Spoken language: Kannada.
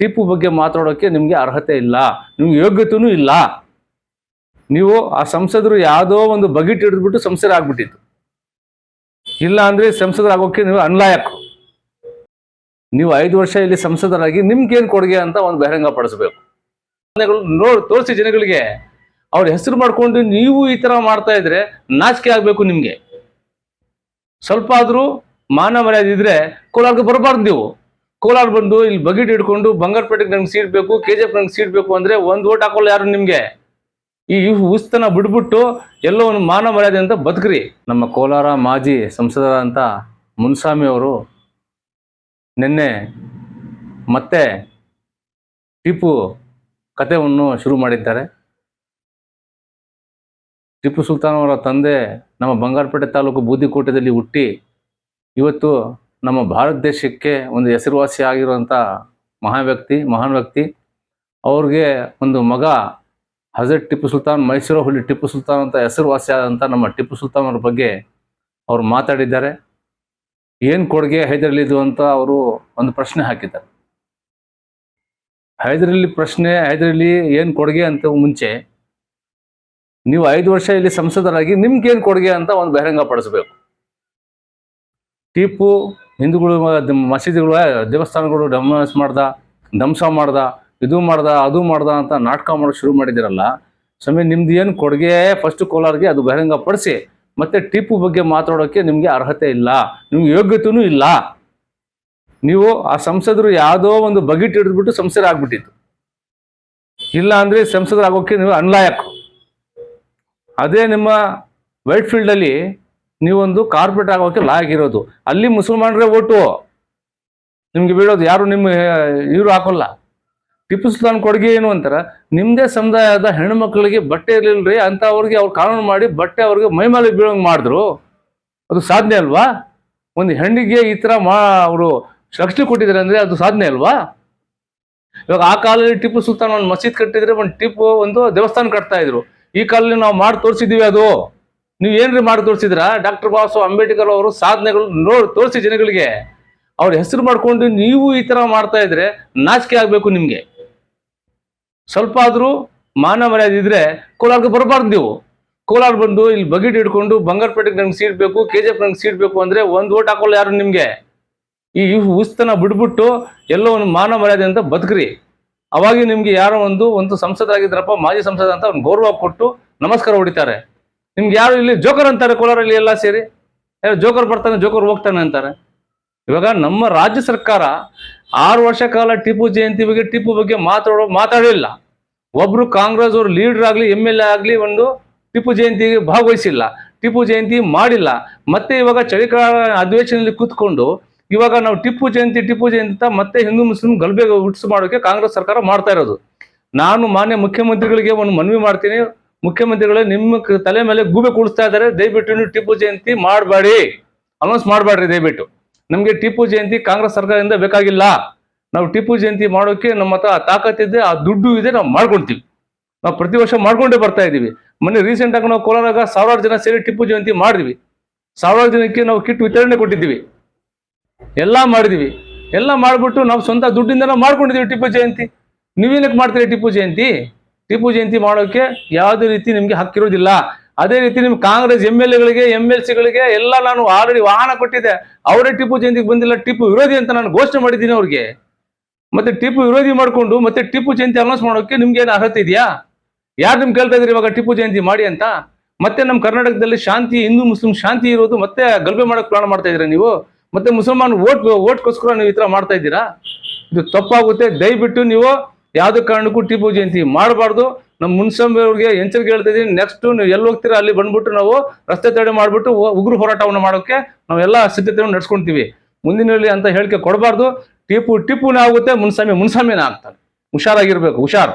ಟಿಪ್ಪು ಬಗ್ಗೆ ಮಾತಾಡೋಕ್ಕೆ ನಿಮಗೆ ಅರ್ಹತೆ ಇಲ್ಲ, ನಿಮ್ಗೆ ಯೋಗ್ಯತೆಯೂ ಇಲ್ಲ. ನೀವು ಆ ಸಂಸದರು ಯಾವುದೋ ಒಂದು ಬಗೆಟ್ ಹಿಡಿದ್ಬಿಟ್ಟು ಸಂಸದರಾಗ್ಬಿಟ್ಟಿತ್ತು ಇಲ್ಲ ಅಂದ್ರೆ ಸಂಸದರಾಗೋಕ್ಕೆ ನೀವು ಅನ್ಲಾಯಕ್. ನೀವು ಐದು ವರ್ಷ ಇಲ್ಲಿ ಸಂಸದರಾಗಿ ನಿಮ್ಗೇನು ಕೊಡುಗೆ ಅಂತ ಒಂದು ಬಹಿರಂಗ ಪಡಿಸ್ಬೇಕು. ನೋಡ್, ತೋರಿಸಿ ಜನಗಳಿಗೆ, ಅವ್ರ ಹೆಸರು ಮಾಡ್ಕೊಂಡು ನೀವು ಈ ತರ ಮಾಡ್ತಾ ಇದ್ರೆ ನಾಚಿಕೆ ಆಗ್ಬೇಕು ನಿಮ್ಗೆ. ಸ್ವಲ್ಪ ಆದ್ರೂ ಮಾನ ಮರ್ಯಾದಿದ್ರೆ ಇದ್ರೆ ಬರಬಾರ್ದು ನೀವು. ಕೋಲಾರ ಬಂದು ಇಲ್ಲಿ ಬಗಿಟ್ ಹಿಡ್ಕೊಂಡು ಬಂಗಾರಪೇಟೆಗೆ ನಂಗೆ ಸೀಟ್ ಬೇಕು ಕೆ ಜಿ ಎಫ್ ನಂಗೆ ಸೀಟ್ ಬೇಕು ಅಂದ್ರೆ ಒಂದು ಓಟ್ ಹಾಕೋಲ್ಲ ಯಾರು ನಿಮಗೆ? ಈ ಉಸ್ತನ ಬಿಡ್ಬಿಟ್ಟು ಎಲ್ಲೋ ಒಂದು ಮಾನ ಮರ್ಯಾದೆ ಅಂತ ಬದುಕ್ರಿ. ನಮ್ಮ ಕೋಲಾರ ಮಾಜಿ ಸಂಸದರಾದಂಥ ಮುನ್ಸ್ವಾಮಿ ಅವರು ನಿನ್ನೆ ಮತ್ತೆ ಟಿಪ್ಪು ಕಥೆಯನ್ನು ಶುರು ಮಾಡಿದ್ದಾರೆ. ಟಿಪ್ಪು ಸುಲ್ತಾನ್ ಅವರ ತಂದೆ ನಮ್ಮ ಬಂಗಾರಪೇಟೆ ತಾಲೂಕು ಬೂದಿಕೋಟೆಯಲ್ಲಿ ಹುಟ್ಟಿ ಇವತ್ತು ನಮ್ಮ ಭಾರತ ದೇಶಕ್ಕೆ ಒಂದು ಹೆಸರುವಾಸಿ ಆಗಿರುವಂಥ ಮಹಾ ವ್ಯಕ್ತಿ, ಮಹಾನ್ ವ್ಯಕ್ತಿ. ಅವ್ರಿಗೆ ಒಂದು ಮಗ, ಹಜರತ್ ಟಿಪ್ಪು ಸುಲ್ತಾನ್, ಮೈಸೂರು ಹುಲಿ ಟಿಪ್ಪು ಸುಲ್ತಾನ್ ಅಂತ ಹೆಸರುವಾಸಿ ಆದಂಥ ನಮ್ಮ ಟಿಪ್ಪು ಸುಲ್ತಾನ್ ಅವ್ರ ಬಗ್ಗೆ ಅವರು ಮಾತಾಡಿದ್ದಾರೆ. ಏನು ಕೊಡುಗೆ ಹೈದರಲಿದು ಅಂತ ಅವರು ಒಂದು ಪ್ರಶ್ನೆ ಹಾಕಿದ್ದಾರೆ. ಹೈದರಲಿ ಪ್ರಶ್ನೆ, ಹೈದರಲಿ ಏನು ಕೊಡುಗೆ ಅಂತ ಮುಂಚೆ ನೀವು ಐದು ವರ್ಷ ಇಲ್ಲಿ ಸಂಸದರಾಗಿ ನಿಮ್ಗೇನು ಕೊಡುಗೆ ಅಂತ ಒಂದು ಬಹಿರಂಗ ಪಡಿಸ್ಬೇಕು. ಟಿಪ್ಪು ಹಿಂದೂಗಳು ಮಸೀದಿಗಳು ದೇವಸ್ಥಾನಗಳು ಡಮಸ್ ಮಾಡ್ದ, ಧ್ವಂಸ ಮಾಡ್ದ, ಇದು ಮಾಡ್ದ, ಅದು ಮಾಡ್ದ ಅಂತ ನಾಟಕ ಮಾಡೋಕೆ ಶುರು ಮಾಡಿದಿರಲ್ಲ. ಸ್ವಾಮಿ, ನಿಮ್ದು ಏನು ಕೊಡುಗೆ? ಫಸ್ಟ್ ಕೋಲಾರ್ಗೆ ಅದು ಬಹಿರಂಗ ಪಡಿಸಿ, ಮತ್ತೆ ಟಿಪ್ಪು ಬಗ್ಗೆ ಮಾತಾಡೋಕ್ಕೆ ನಿಮಗೆ ಅರ್ಹತೆ ಇಲ್ಲ, ನಿಮ್ಗೆ ಯೋಗ್ಯತೆಯೂ ಇಲ್ಲ. ನೀವು ಆ ಸಂಸದರು ಯಾವುದೋ ಒಂದು ಬಗೆಟ್ ಹಿಡಿದ್ಬಿಟ್ಟು ಸಂಸದರಾಗ್ಬಿಟ್ಟಿತ್ತು ಇಲ್ಲ ಅಂದರೆ ಸಂಸದರಾಗೋಕ್ಕೆ ನೀವು ಅನ್ಲಾಯಕ್. ಅದೇ ನಿಮ್ಮ ವೈಟ್ಫೀಲ್ಡಲ್ಲಿ ನೀವೊಂದು ಕಾರ್ಪೊರೇಟ್ ಆಗೋಕೆ ಲಾಯಕ್ ಇರೋದು. ಅಲ್ಲಿ ಮುಸಲ್ಮಾನರೇ ಓಟು. ನಿಮ್ಗೆ ಬೀಳೋದು ಯಾರು ನಿಮ್ಮ, ಇವರು ಹಾಕೋಲ್ಲ. ಟಿಪ್ಪು ಸುಲ್ತಾನ್ ಕೊಡುಗೆ ಏನು ಅಂತಾರೆ? ನಿಮ್ಮದೇ ಸಮುದಾಯದ ಹೆಣ್ಣು ಮಕ್ಕಳಿಗೆ ಬಟ್ಟೆ ಇರಲಿಲ್ಲರಿ ಅಂತ ಅವ್ರಿಗೆ ಅವ್ರು ಕಾನೂನು ಮಾಡಿ ಬಟ್ಟೆ ಅವ್ರಿಗೆ ಮೈಮೇಲೆ ಬೀಳೋಂಗೆ ಮಾಡಿದ್ರು. ಅದು ಸಾಧನೆ ಅಲ್ವಾ? ಒಂದು ಹೆಣ್ಣಿಗೆ ಈ ಥರ ಮಾ, ಅವರು ರಕ್ಷಣೆ ಕೊಟ್ಟಿದ್ದಾರೆ ಅಂದರೆ ಅದು ಸಾಧನೆ ಅಲ್ವಾ? ಇವಾಗ ಆ ಕಾಲದಲ್ಲಿ ಟಿಪ್ಪು ಸುಲ್ತಾನ್ ಒಂದು ಮಸೀದ್ ಕಟ್ಟಿದ್ರೆ ಒಂದು ಟಿಪ್ಪು ಒಂದು ದೇವಸ್ಥಾನ ಕಟ್ತಾ ಇದ್ರು. ಈ ಕಾಲದಲ್ಲಿ ನಾವು ಮಾಡಿ ತೋರಿಸಿದ್ದೀವಿ ಅದು. ನೀವು ಏನ್ರಿ ಮಾಡಿ ತೋರಿಸಿದ್ರ? ಡಾಕ್ಟರ್ ಬಾಬಾ ಸಾಹೇಬ್ ಅಂಬೇಡ್ಕರ್ ಅವರು ಸಾಧನೆಗಳು ನೋಡಿ ತೋರಿಸಿ ಜನಗಳಿಗೆ. ಅವ್ರ ಹೆಸರು ಮಾಡ್ಕೊಂಡು ನೀವು ಈ ತರ ಮಾಡ್ತಾ ಇದ್ರೆ ನಾಚಿಕೆ ಆಗ್ಬೇಕು ನಿಮ್ಗೆ. ಸ್ವಲ್ಪ ಆದ್ರೂ ಮಾನ ಮರ್ಯಾದೆ ಇದ್ರೆ ಕೋಲಾರ್ಗೆ ಬರಬಾರ್ದು ನೀವು. ಕೋಲಾರ ಬಂದು ಇಲ್ಲಿ ಬಗೆಟ್ ಹಿಡ್ಕೊಂಡು ಬಂಗಾರಪೇಟೆಗೆ ನಂಗೆ ಸೀಟ್ ಬೇಕು ಕೆ ಜಿ ಎಫ್ ನಂಗೆ ಸೀಟ್ ಬೇಕು ಅಂದ್ರೆ ಒಂದು ಓಟ್ ಹಾಕೋಲ್ಲ ಯಾರು ನಿಮ್ಗೆ? ಈ ಉಸ್ತನ ಬಿಡ್ಬಿಟ್ಟು ಎಲ್ಲೋ ಒಂದು ಮಾನ ಮರ್ಯಾದೆ ಅಂತ ಬದುಕ್ರಿ. ಅವಾಗ ನಿಮ್ಗೆ ಯಾರೋ ಒಂದು ಒಂದು ಸಂಸದ ಆಗಿದ್ರಪ್ಪ ಮಾಜಿ ಸಂಸದ ಅಂತ ಅವ್ನು ಗೌರವ ಕೊಟ್ಟು ನಮಸ್ಕಾರ ಹೊಡಿತಾರೆ. ನಿಮ್ಗೆ ಯಾರು ಇಲ್ಲಿ ಜೋಕರ್ ಅಂತಾರೆ ಕೋಲಾರಲ್ಲಿ ಎಲ್ಲ ಸೇರಿ? ಜೋಕರ್ ಬರ್ತಾನೆ, ಜೋಕರ್ ಹೋಗ್ತಾನೆ ಅಂತಾರೆ? ಇವಾಗ ನಮ್ಮ ರಾಜ್ಯ ಸರ್ಕಾರ ಆರು ವರ್ಷ ಕಾಲ ಟಿಪ್ಪು ಜಯಂತಿ ಬಗ್ಗೆ, ಟಿಪ್ಪು ಬಗ್ಗೆ ಮಾತಾಡೋ ಮಾತಾಡಲಿಲ್ಲ ಒಬ್ರು ಕಾಂಗ್ರೆಸ್ ಅವರು ಲೀಡರ್ ಆಗಲಿ, ಎಂ ಎಲ್ ಎ ಆಗಲಿ ಒಂದು ಟಿಪ್ಪು ಜಯಂತಿಗೆ ಭಾಗವಹಿಸಿಲ್ಲ. ಟಿಪ್ಪು ಜಯಂತಿ ಮಾಡಿಲ್ಲ. ಮತ್ತೆ ಇವಾಗ ಚಳಿಕಾಲ ಅಧಿವೇಶನದಲ್ಲಿ ಕೂತ್ಕೊಂಡು ಇವಾಗ ನಾವು ಟಿಪ್ಪು ಜಯಂತಿ ಟಿಪ್ಪು ಜಯಂತಿ ಅಂತ ಮತ್ತೆ ಹಿಂದೂ, ಮುಸ್ಲಿಂ ಗಲಭೆ ಹುಟ್ಟಿಸ್ ಮಾಡೋಕೆ ಕಾಂಗ್ರೆಸ್ ಸರ್ಕಾರ ಮಾಡ್ತಾ ಇರೋದು. ನಾನು ಮಾನ್ಯ ಮುಖ್ಯಮಂತ್ರಿಗಳಿಗೆ ಒಂದು ಮನವಿ ಮಾಡ್ತೀನಿ. ಮುಖ್ಯಮಂತ್ರಿಗಳೇ ನಿಮ್ಮ ತಲೆ ಮೇಲೆ ಗೂಬೆ ಕೂಡಿಸ್ತಾ ಇದ್ದಾರೆ. ದಯವಿಟ್ಟು ನೀವು ಟಿಪ್ಪು ಜಯಂತಿ ಮಾಡಬೇಡಿ. ಅನೌನ್ಸ್ ಮಾಡಬೇಡ್ರಿ ದಯವಿಟ್ಟು. ನಮಗೆ ಟಿಪ್ಪು ಜಯಂತಿ ಕಾಂಗ್ರೆಸ್ ಸರ್ಕಾರದಿಂದ ಬೇಕಾಗಿಲ್ಲ. ನಾವು ಟಿಪ್ಪು ಜಯಂತಿ ಮಾಡೋಕೆ ನಮ್ಮ ಹತ್ರ ಆ ತಾಕತ್ತಿದೆ ಆ ದುಡ್ಡು ಇದೆ, ನಾವು ಮಾಡ್ಕೊಳ್ತೀವಿ ನಾವು ಪ್ರತಿ ವರ್ಷ ಮಾಡ್ಕೊಂಡೇ ಬರ್ತಾ ಇದ್ದೀವಿ. ಮೊನ್ನೆ ರೀಸೆಂಟ್ ಆಗಿ ನಾವು ಕೋಲಾರಾಗ ಸಾವಿರಾರು ಜನ ಸೇರಿ ಟಿಪ್ಪು ಜಯಂತಿ ಮಾಡಿದ್ವಿ. ಸಾವಿರಾರು ಜನಕ್ಕೆ ನಾವು ಕಿಟ್ ವಿತರಣೆ ಕೊಟ್ಟಿದ್ದೀವಿ. ಎಲ್ಲ ಮಾಡಿದ್ವಿ ಎಲ್ಲ ಮಾಡಿಬಿಟ್ಟು ನಾವು ಸ್ವಂತ ದುಡ್ಡಿಂದ ನಾವು ಮಾಡ್ಕೊಂಡಿದೀವಿ ಟಿಪ್ಪು ಜಯಂತಿ. ನೀವೇನಕ್ಕೆ ಮಾಡ್ತೀರಿ ಟಿಪ್ಪು ಜಯಂತಿ? ಟಿಪ್ಪು ಜಯಂತಿ ಮಾಡೋಕೆ ಯಾವುದೇ ರೀತಿ ನಿಮಗೆ ಹಕ್ಕಿರೋದಿಲ್ಲ ಅದೇ ರೀತಿ ನಿಮ್ಗೆ ಕಾಂಗ್ರೆಸ್ ಎಂ ಎಲ್ ಎಗಳಿಗೆ, ಎಂ ಎಲ್ ಸಿಗಳಿಗೆ ಎಲ್ಲ ನಾನು ಆಲ್ರೆಡಿ ವಾಹನ ಕೊಟ್ಟಿದ್ದೆ. ಅವರೇ ಟಿಪ್ಪು ಜಯಂತಿಗೆ ಬಂದಿಲ್ಲ, ಟಿಪ್ಪು ವಿರೋಧಿ ಅಂತ ನಾನು ಘೋಷಣೆ ಮಾಡಿದ್ದೀನಿ ಅವ್ರಿಗೆ. ಮತ್ತೆ ಟಿಪ್ಪು ವಿರೋಧಿ ಮಾಡಿಕೊಂಡು ಮತ್ತೆ ಟಿಪ್ಪು ಜಯಂತಿ ಅನೌನ್ಸ್ ಮಾಡೋಕೆ ನಿಮ್ಗೆ ಏನು ಅರ್ಹತೆ ಇದೆಯಾ? ಯಾರು ನಿಮ್ಗೆ ಕೇಳ್ತಾ ಇದ್ರಿ ಇವಾಗ ಟಿಪ್ಪು ಜಯಂತಿ ಮಾಡಿ ಅಂತ? ಮತ್ತೆ ನಮ್ಮ ಕರ್ನಾಟಕದಲ್ಲಿ ಶಾಂತಿ, ಹಿಂದೂ, ಮುಸ್ಲಿಂ ಶಾಂತಿ ಇರೋದು ಮತ್ತೆ ಗಲಭೆ ಮಾಡೋಕೆ ಪ್ಲಾನ್ ಮಾಡ್ತಾ ಇದ್ದೀರಾ ನೀವು? ಮತ್ತೆ ಮುಸಲ್ಮಾನ್ ಓಟ್ ಓಟ್ಗೋಸ್ಕರ ನೀವು ಈ ಥರ ಮಾಡ್ತಾ ಇದ್ದೀರಾ? ಇದು ತಪ್ಪಾಗುತ್ತೆ. ದಯವಿಟ್ಟು ನೀವು ಯಾವ್ದೇ ಕಾರಣಕ್ಕೂ ಟಿಪ್ಪು ಜಯಂತಿ ಮಾಡಬಾರ್ದು. ನಮ್ಮ ಮುನ್ಸಂಬೆ ಅವ್ರಿಗೆ ಎಚ್ಚರಿಕೆ ಹೇಳ್ತಾ ಇದೀನಿ ನೆಕ್ಸ್ಟ್ ನೀವು ಎಲ್ಲಿ ಹೋಗ್ತೀರಾ, ಅಲ್ಲಿ ಬಂದ್ಬಿಟ್ಟು ನಾವು ರಸ್ತೆ ತಡೆ ಮಾಡಿಬಿಟ್ಟು ಉಗ್ರ ಹೋರಾಟವನ್ನು ಮಾಡೋಕೆ ನಾವೆಲ್ಲ ಸಿದ್ಧತೆಯನ್ನು ನಡ್ಸ್ಕೊಂತೀವಿ. ಮುಂದಿನಲ್ಲಿ ಅಂತ ಹೇಳಿಕೆ ಕೊಡಬಾರ್ದು. ಟಿಪ್ಪು, ಟಿಪ್ಪುನೇ ಆಗುತ್ತೆ ಮುನ್ಸಾಮಿ ಮುನ್ಸಾಮಿನೇ ಆಗ್ತಾರೆ. ಹುಷಾರಾಗಿರ್ಬೇಕು, ಹುಷಾರು.